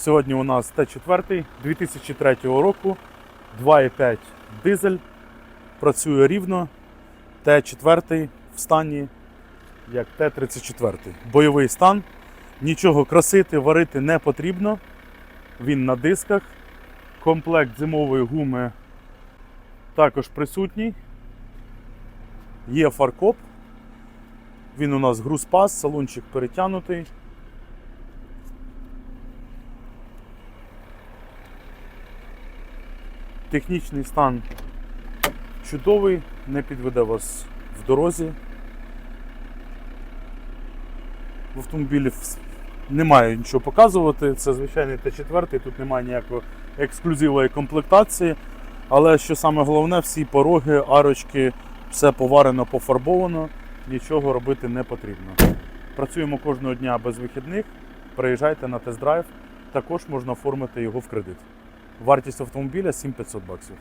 Сьогодні у нас Т4 2003 року, 2,5 дизель, працює рівно. Т4 в стані як Т-34. Бойовий стан. Нічого красити, варити не потрібно. Він на дисках. Комплект зимової гуми також присутній. Є фаркоп. Він у нас грузпас, салончик перетягнутий. Технічний стан чудовий, не підведе вас в дорозі. В автомобілі немає нічого показувати. Це звичайний Т4, тут немає ніякої ексклюзивної комплектації. Але що саме головне, всі пороги, арочки, все поварено, пофарбовано, нічого робити не потрібно. Працюємо кожного дня без вихідних. Приїжджайте на тест-драйв. Також можна оформити його в кредит. Вартість автомобіля 7500 баксів.